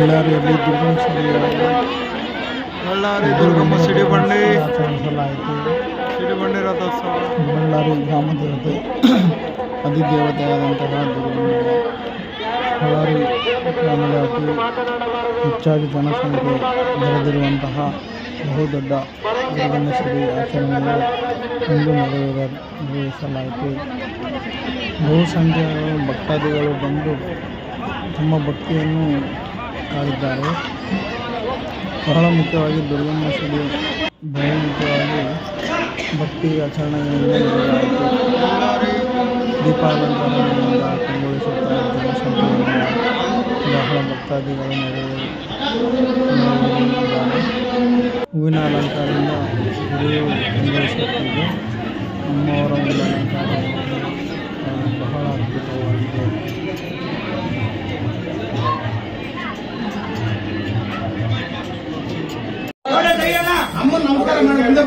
ಬಳ್ಳಾರಿಯಲ್ಲಿ ದುರ್ಗಂಶಿಯ ಬಳ್ಳಾರಿ ದುರ್ಗಮ್ಮ ಸಿಡಿಬಂಡಿ ಆಚರಿಸಲಾಯಿತು. ಸಿಡಿಬಂಡಿ ರಥೋತ್ಸವ. ಬಳ್ಳಾರಿ ಗ್ರಾಮ ದೇವತೆ ಅಧಿದೇವತೆಯಾದಂತಹ ದುರ್ಗಮ್ಮ ಬಳ್ಳಾರಿ ಗ್ರಾಮದ ಅತಿ ಹೆಚ್ಚಾಗಿ ಜನಸಂಖ್ಯೆ ಬೆಳೆದಿರುವಂತಹ ಬಹುದೊಡ್ಡ ದುರ್ಗಮ್ಮಶ್ರೀ ಆಚರಣೆಯು ಇಂದು ನಡೆಯುವ ನಿರ್ವಹಿಸಲಾಯಿತು ಬಹುಸಂಖ್ಯೆಯ ಭಕ್ತಾದಿಗಳು ಬಂದು ತಮ್ಮ ಭಕ್ತಿಯನ್ನು ಕಾದಿದ್ದಾರೆ ಬಹಳ ಮುಖ್ಯವಾಗಿ ದುರ್ಗಮ್ಮ ಶ್ರೀ ಬಹಳ ಮುಖ್ಯವಾಗಿ ಭಕ್ತಿ ಆಚರಣೆಗಳಿಂದ ನಡೆಯಲಾಯಿತು ಬಳ್ಳಾರಿ ದೀಪಾಲಂಕಾರಗಳಿಂದ ಕಂಗೊಳಿಸುತ್ತಾ ಜನಸಂಖ್ಯೆಯಿಂದ ಬಹಳ ಭಕ್ತಾದಿಗಳು ನೆರವೇರಿ ನೆರವೇರಿದ್ದಾರೆ. ಹೂವಿನ ಅಲಂಕಾರದಿಂದ ಗುಡಿಯು ಕಂಗೊಳಿಸುತ್ತಿದೆ. ಅಮ್ಮವರ ಒಂದು ಅಲಂಕಾರ అమ్మ నమస్కారం మేడం